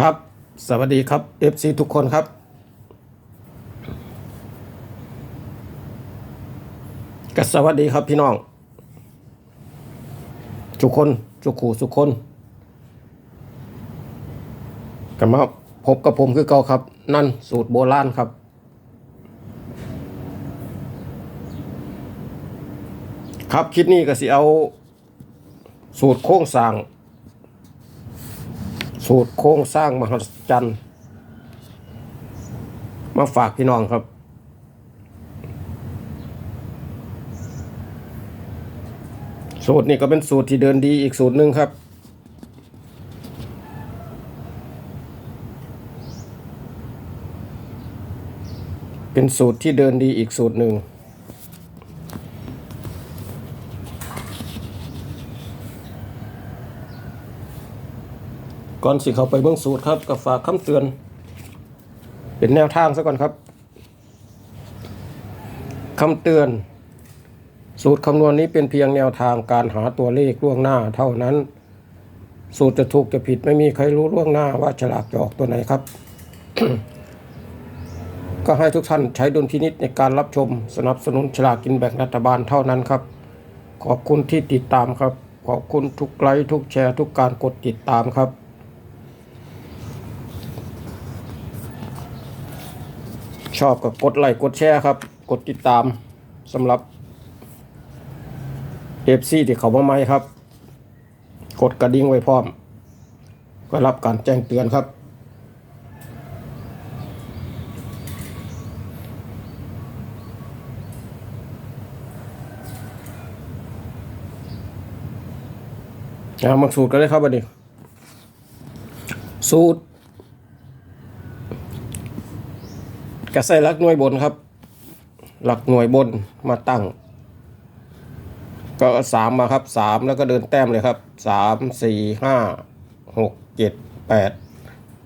ครับ สวัสดีครับ FC ทุกคนครับ ก็สวัสดีครับพี่น้อง ทุกคนทุกขู่ทุกคนกันมาพบกับผมคือเก่าครับ นั่นสูตรโบราณครับ ครับคลิปนี้ก็สิเอา สูตรโค้งสร้าง สูตรโครงสร้างมหัศจรรย์ มาฝากพี่น้องครับ สูตรนี้ก็เป็นสูตรที่เดินดีอีกสูตรหนึ่งครับ เป็นสูตรที่เดินดีอีกสูตรหนึ่ง ก่อนสิเข้าไปเบื้องสูตรครับก็ฝากคำเตือน เป็นแนวทางซะก่อนครับคำเตือน สูตรคำนวณนี้เป็นเพียงแนวทางการหาตัวเลขล่วงหน้าเท่านั้น สูตรจะถูกจะผิดไม่มีใครรู้ล่วงหน้าว่าฉลากจะออกตัวไหนครับ ก็ให้ทุกท่านใช้ดุลพินิจในการรับชม สนับสนุนฉลากกินแบ่งรัฐบาลเท่านั้นครับ ขอบคุณที่ติดตามครับ ขอบคุณทุกไลค์ทุกแชร์ทุกการกดติดตามครับ ชอบก็กดไลค์กดแชร์ครับ กดติดตามสำหรับเอฟซีที่เขามาใหม่ครับ กดกระดิ่งไว้พร้อมก็รับการแจ้งเตือนครับเอามาสูตรกันเลยครับวันนี้สูตร กระใส่หลักหน่วยบนครับ หลักหน่วยบนมาตั้ง ก็สามมาครับสามแล้วก็เดินแต้มเลยครับสามสี่ห้าหกเจ็ดแปด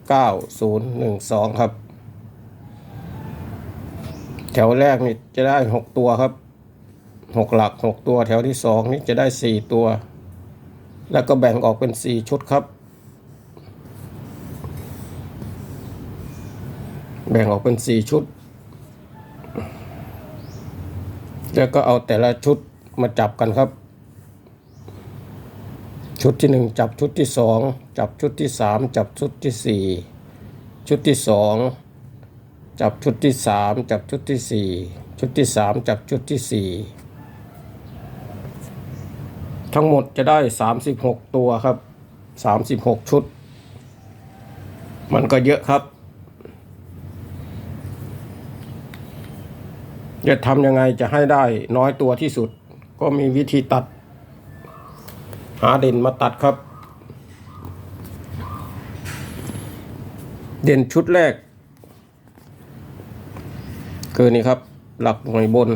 เก้าศูนย์หนึ่งสองครับ แถวแรกนี่จะได้หกตัวครับหกหลักหกตัวแถวที่สองนี่จะได้สี่ตัว แล้วก็แบ่งออกเป็นสี่ชุดครับ แบ่งออกเป็นสี่ชุด แล้วก็เอาแต่ละชุดมาจับกันครับ ชุดที่หนึ่งจับชุดที่สองจับชุดที่สามจับชุดที่สี่ชุดที่สองจับชุดที่สามจับชุดที่สี่ชุดที่สามจับชุดที่สี่ทั้งหมดจะได้สามสิบหกตัวครับสามสิบหกชุด มันก็เยอะครับ จะทำยังไงจะให้ได้น้อยตัวที่สุด ก็มีวิธีตัด หาเด่นมาตัดครับ เด่นชุดแรก คือนี่ครับ หลักหน่วยบน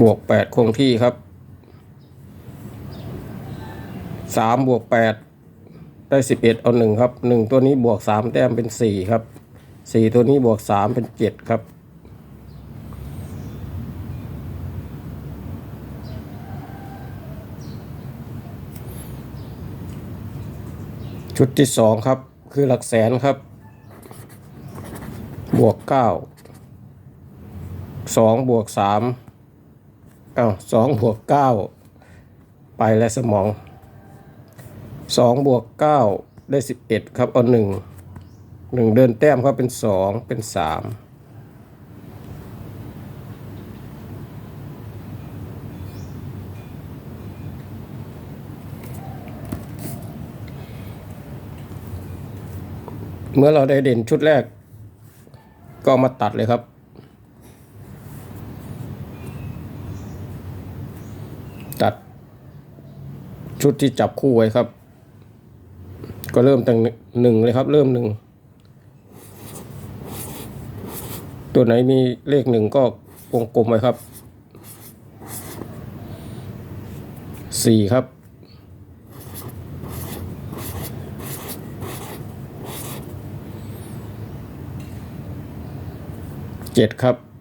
บวกแปดคงที่ครับสามบวกแปดได้สิบเอ็ดเอาหนึ่งครับหนึ่งตัวนี้บวกสามแต้มเป็นสี่ครับ สี่ตัวนี้บวกสามเป็นเจ็ดครับ ชุดที่สองครับ คือหลักแสนครับ บวกเก้าสองบวกสามอ้าวสองบวกเก้าไปและสมองสองบวกเก้าได้สิบเอ็ดครับเอาหนึ่ง หนึ่งเดินแต้มครับเป็นสองเป็นสามเมื่อเราได้เด่นชุดแรก ก็มาตัดเลยครับ ตัด ชุดที่จับคู่ไว้ครับ ก็เริ่มตั้งหนึ่งเลยครับ เริ่มหนึ่ง ตัวไหนมีเลขหนึ่งก็วงกลมไว้ครับสี่ครับเจ็ดครับ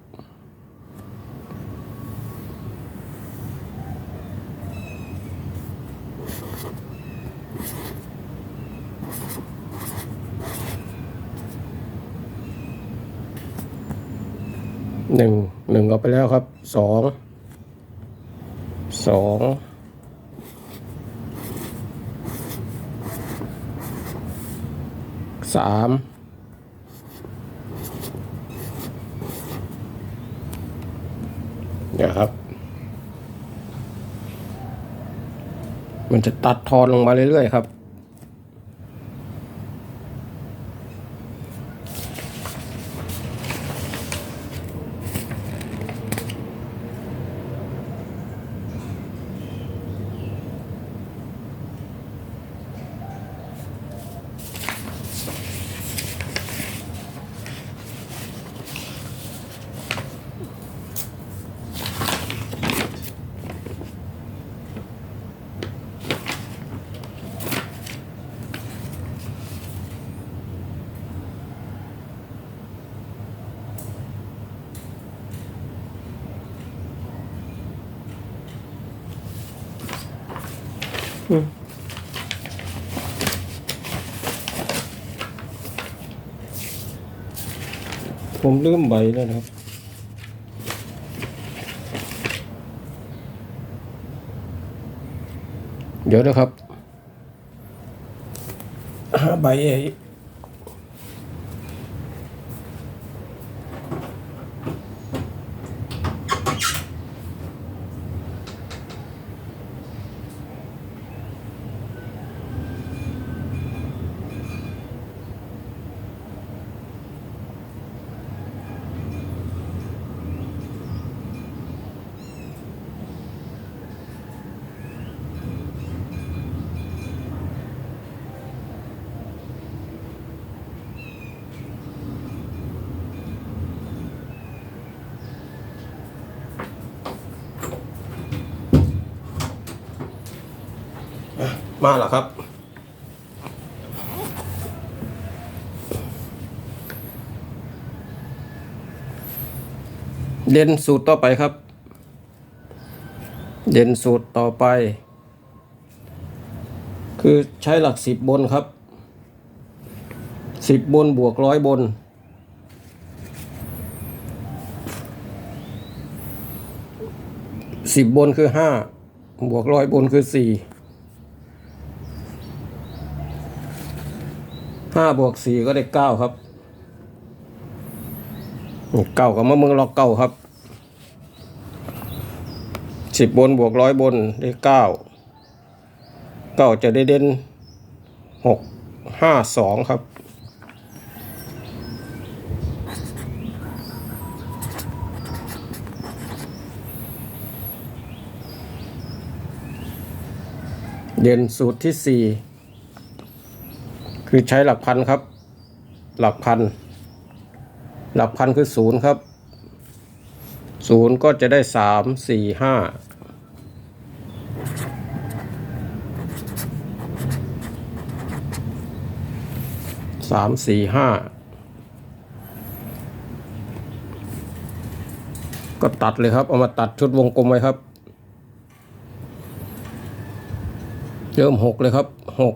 หนึ่งหนึ่งเอาไปแล้วครับสองสองสามเนี่ยครับ มันจะตัดทอนลงมาเรื่อยๆครับ ผมลืมใบแล้วนะครับ เดี๋ยวนะครับหาใบ มาแล้วครับ เด่นสูตรต่อไปครับ เด่นสูตรต่อไป คือใช้หลักสิบบนครับสิบบนบวกร้อยบน สิบบนคือห้าบวกร้อยบนคือสี่ ห้าบวกสี่ก็ได้เก้าครับเก้ากับมะมืองล็อกเก้าครับสิบบนบวกร้อยบนได้เก้าเก้าจะได้เด่นหกห้าสองครับเด่นสูตรที่สี่ คือใช้หลักพันครับ หลักพัน หลักพันคือศูนย์ครับศูนย์ก็จะได้สามสี่ห้าสามสี่ห้าก็ตัดเลยครับ เอามาตัดชุดวงกลมไว้ครับ เริ่มหกเลยครับหก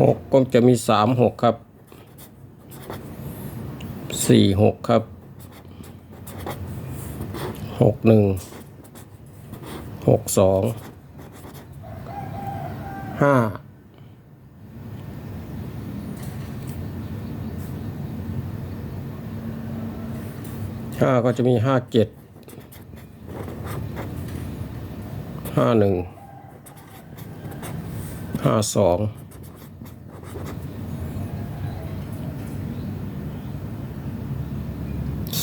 หกก็จะมีสามหกครับสี่หกครับหกหนึ่งหกสองห้าห้าก็จะมีห้าเจ็ดห้าหนึ่งห้าสอง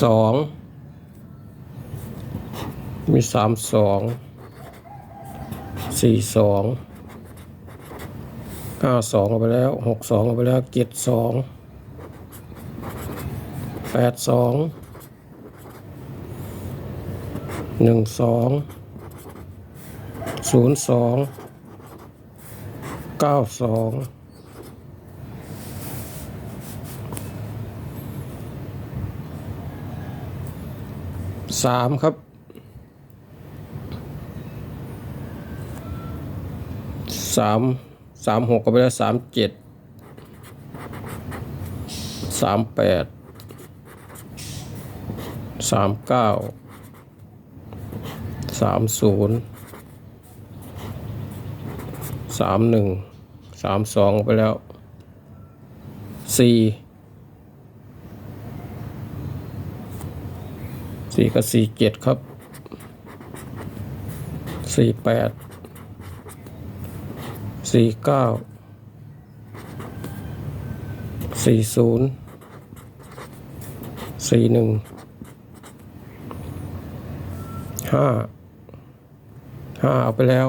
สองมีสามสองสี่สองห้าสองเอาไปแล้วหกสองเอาไปแล้วเจ็ดสองแปดสองหนึ่งสองศูนย์สองเก้าสอง สามครับสามสามหกก็ไปแล้วสามเจ็ดสามแปดสามเก้าสามศูนย์สามหนึ่งสามสองไปแล้วสี่ สี่กับสี่เจ็ดครับสี่แปดสี่เก้าสี่ศูนย์สี่หนึ่งห้าห้าเอาไปแล้ว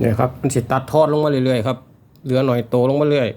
เนี่ยครับ มันสิตัดทอดลงมาเรื่อยๆครับ เหลือหน่อยโตลงมาเรื่อย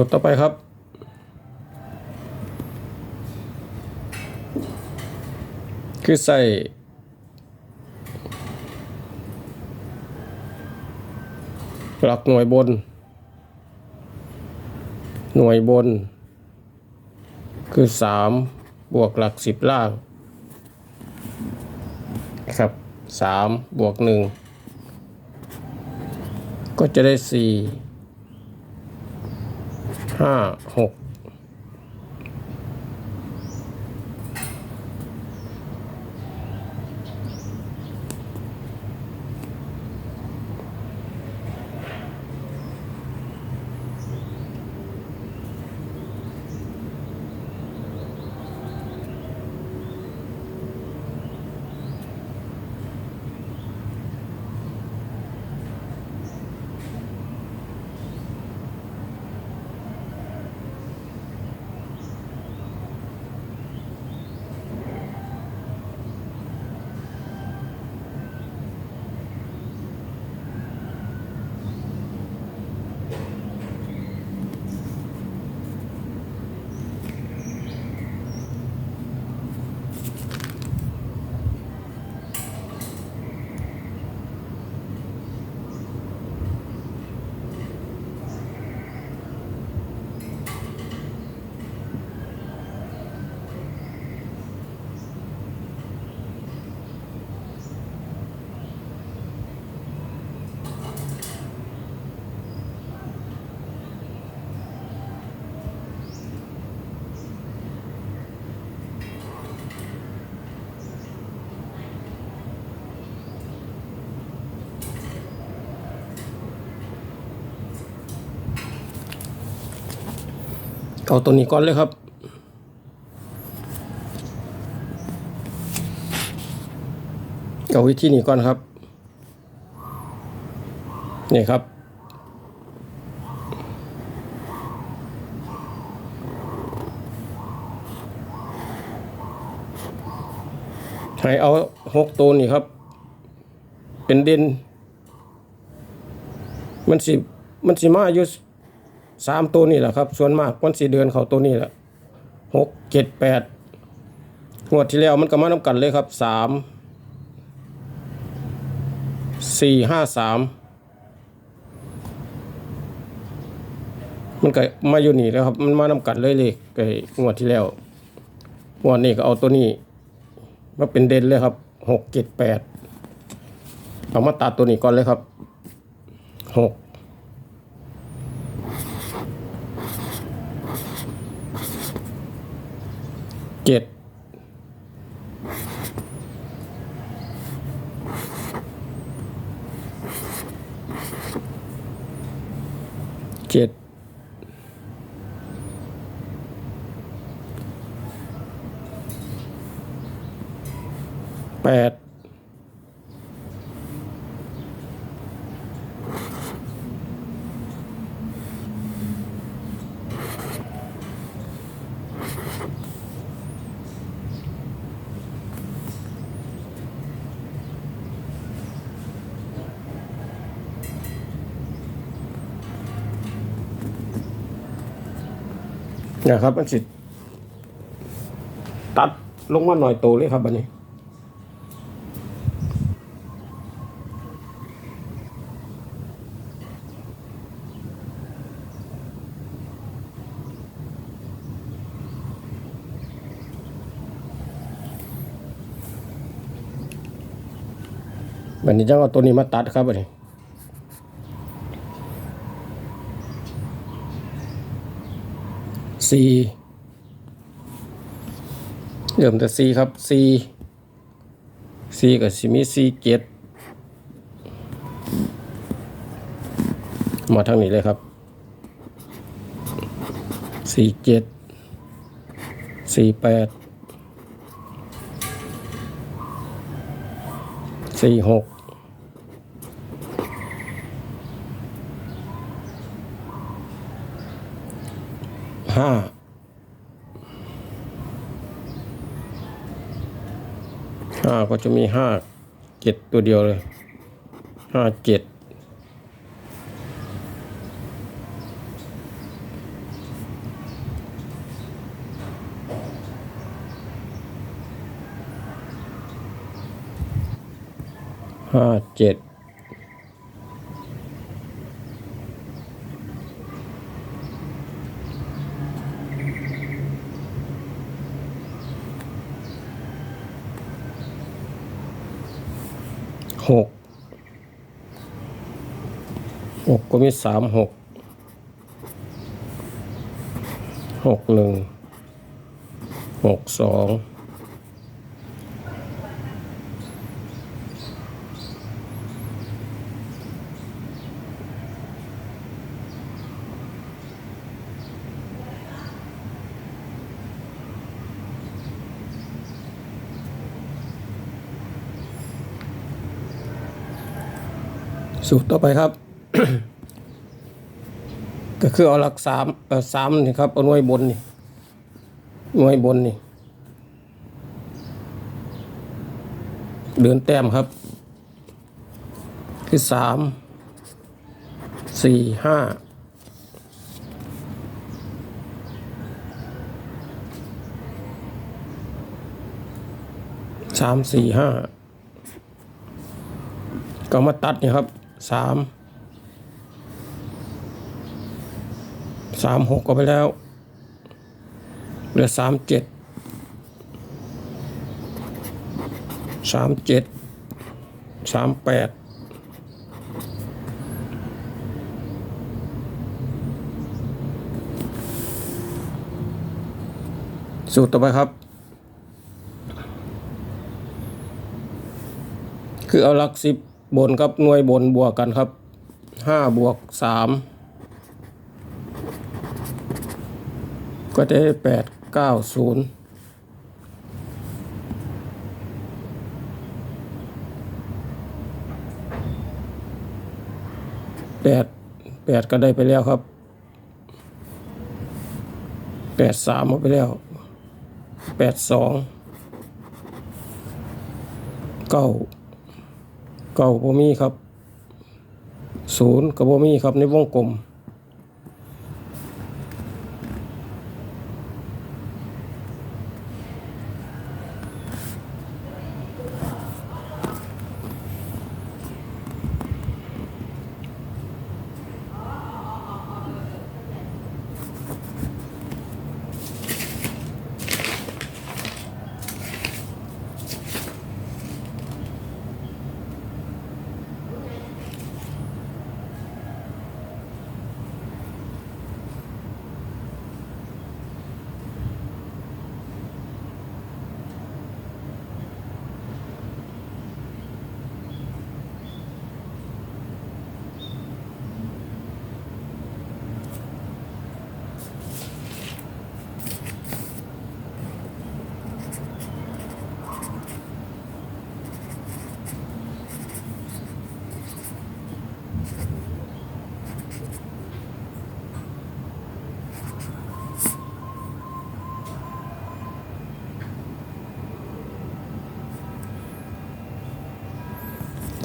สูตรต่อไปครับ คือใส่หลักหน่วยบน หน่วยบน คือสามบวกหลักสิบล่างครับสามบวกหนึ่งก็จะได้สี่ ห้าหก เอาตัวนี้ก่อนเลยครับ เอาวิธีนี้ก่อนครับ นี่ครับให้เอาหกตัวนี่ครับ เป็นด่นมันสิ มันสิมาอยู่ สามตัวนี่แหละครับ ส่วนมากมันสิเดือนเขาตัวนี้แหละหกเจ็ดแปดงวดที่แล้วมันก็มานำกันเลยครับสามสี่ห้าสามมันก็มาอยู่นี่แล้วครับ มันมานำกันเลยเลยไอ้งวดที่แล้วงวดนี้ก็เอาตัวนี้มาเป็นเด่นเลยครับหกเจ็ดแปดเอามาตัดตัวนี้ก่อนเลยครับหก แปดนี่ยครับมันสิตัดลงมาหน่อยโตเลยครับบันนี้ บันนี้จะเอาตัวนี้มาตัดครับบันนี้สี่เริ่มแต่สี่ครับสี่สี่กับสิมีสี่เจ็ดมาทางนี้เลยครับสี่เจ็ดสี่แปดสี่หก ห้าห้าก็จะมีห้าเจ็ดตัวเดียวเลยห้าเจ็ดห้าเจ็ด หกหกก็มีสามหกหกหนึ่งหกสอง สูตรต่อไปครับ ก็คือเอาหลักสามเออสามนี่ครับเอาหน่วยบนนี่หน่วยบนนี่ เดินแต้มครับ คือสามสี่ห้าสามสี่ห้าก็มาตัดนี่ครับ สามสามหกก็ไปแล้วเหลือสามเจ็ดสามเจ็ดสามแปดสูตรต่อไปครับ คือเอาหลักสิบ บนครับหน่วยบนบวกกันครับห้าบวกสามก็จะได้แปดเก้าศูนย์แปดแปดก็ได้ไปแล้วครับแปดสามเอาไปแล้วแปดสองเก้า เก้าบ่มีครับศูนย์กับบ่มีครับในวงกลม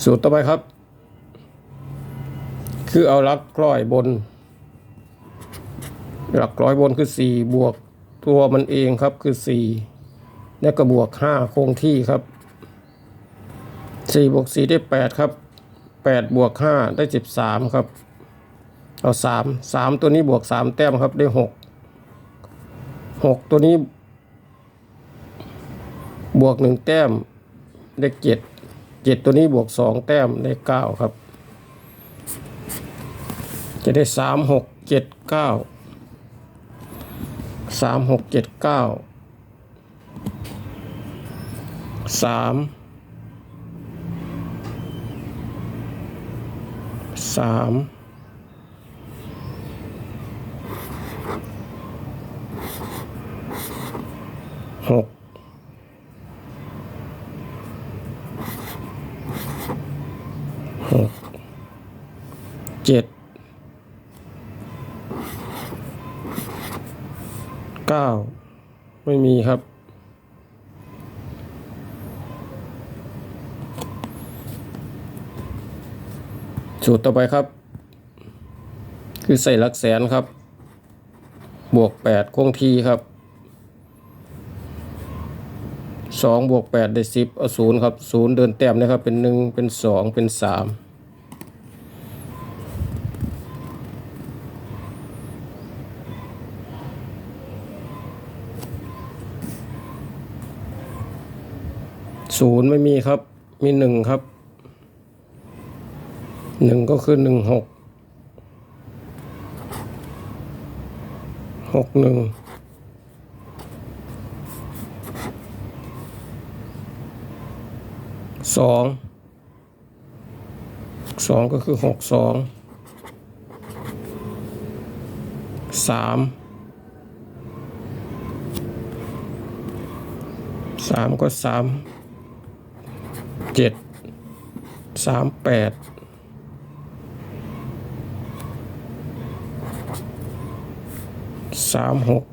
สูตรต่อไปครับ คือเอาหลักร้อยบน หลักร้อยบนคือสี่บวกตัวมันเองครับคือสี่แล้วก็บวกห้าคงที่ครับสี่บวกสี่ได้แปดครับแปดบวกห้าได้สิบสามครับ เอาสามสามตัวนี้บวกสามแต้มครับได้หกหกตัวนี้ บวกหนึ่งแต้มได้เจ็ด เจ็ดตัวนี้บวกสองแต้มได้เก้าครับ จะได้สามหกเจ็ดเก้าสามหกเจ็ดเก้าสามสามหกหกเจ็ด เก้าไม่มีครับ สูตรต่อไปครับ คือใส่หลักแสนครับ บวกแปดคงทีครับสองบวกแปดได้สิบเอาศูนย์ครับศูนย์เดินแต้มนะครับ เป็นหนึ่งเป็นสองเป็นสาม ศูนย์ไม่มีครับ มีหนึ่งครับหนึ่งก็คือหนึ่งหกหกหนึ่งสองสองก็คือหกสองสามสามก็สาม เจ็ดสามแปดสามหก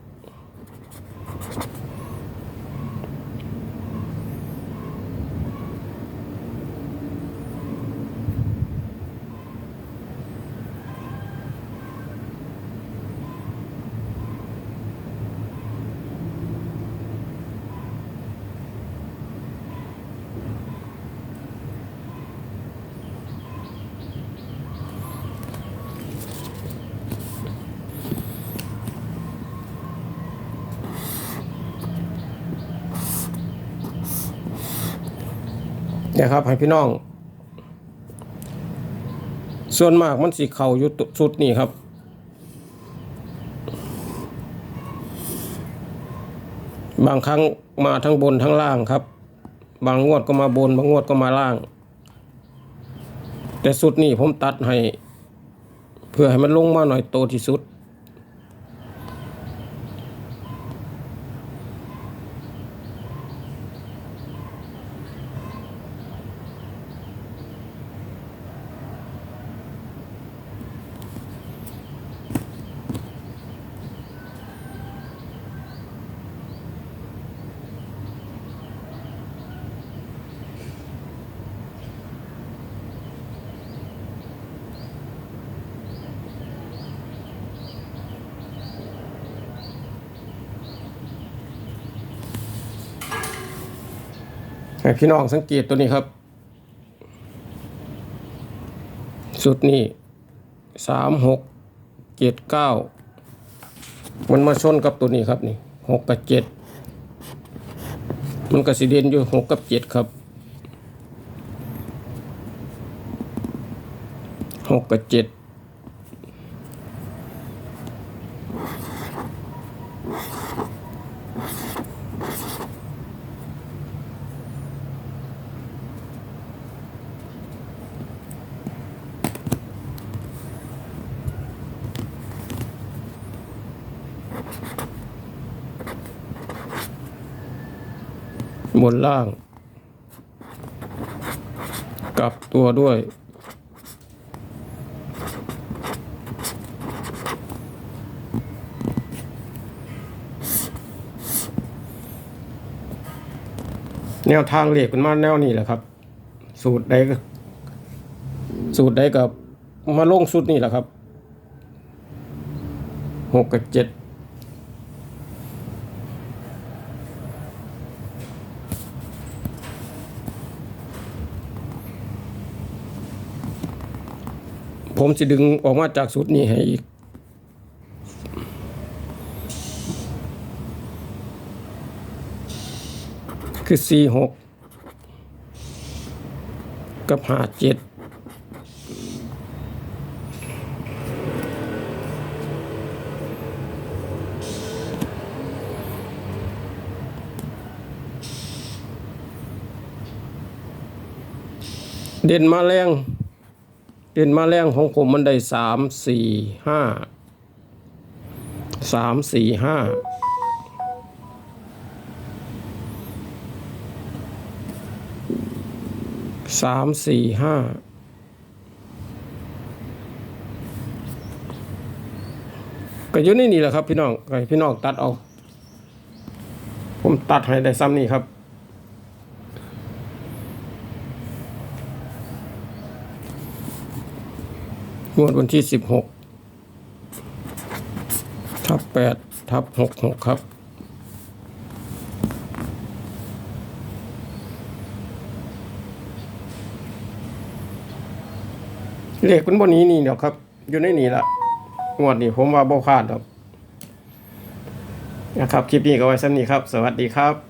นี่ครับให้พี่น้อง ส่วนมากมันสีเข่าอยู่สุดนี่ครับบางครั้งมาทั้งบนทั้งล่างครับ บางงวดก็มาบน บางงวดก็มาล่าง แต่สุดนี่ผมตัดให้ เพื่อให้มันลงมาหน่อยโตที่สุด ให้พี่น้องสังเกตตัวนี้ครับ สุดนี้สามหกเจ็ดเก้ามันมาชนกับตัวนี้ครับนี่หกกับเจ็ดมันก็สิเด่นอยู่หกกับเจ็ดครับหกกับเจ็ด บนล่าง กลับตัวด้วย แนวทางเหล็กมันมาแนวนี้แหละครับ สูตรใดก็สูตรใดกับมาลงสุดนี่แหละครับหกกับเจ็ด ผมจะดึงออกมาจากสูตรนี้ให้อีก คือสี่หกกับห้าเจ็ดเด่นมาแรง เด่นมาแรงของผมมันได้สามสี่ห้าสามสี่ห้าสามสี่ห้าก็อยู่ในนี่แหละครับพี่น้องให้พี่น้องตัดเอา ผมตัดให้ได้ซ้ำนี่ครับ งวดวันที่สิบหกทับแปดทับหกหกครับ เลขมันบนนี้นี่เดี๋ยวครับ อยู่ในนี่ละงวดนี้ผมว่าบ่พลาดหรอกนะครับ คลิปนี้ก็ไว้ซ้ำนี้ครับ สวัสดีครับ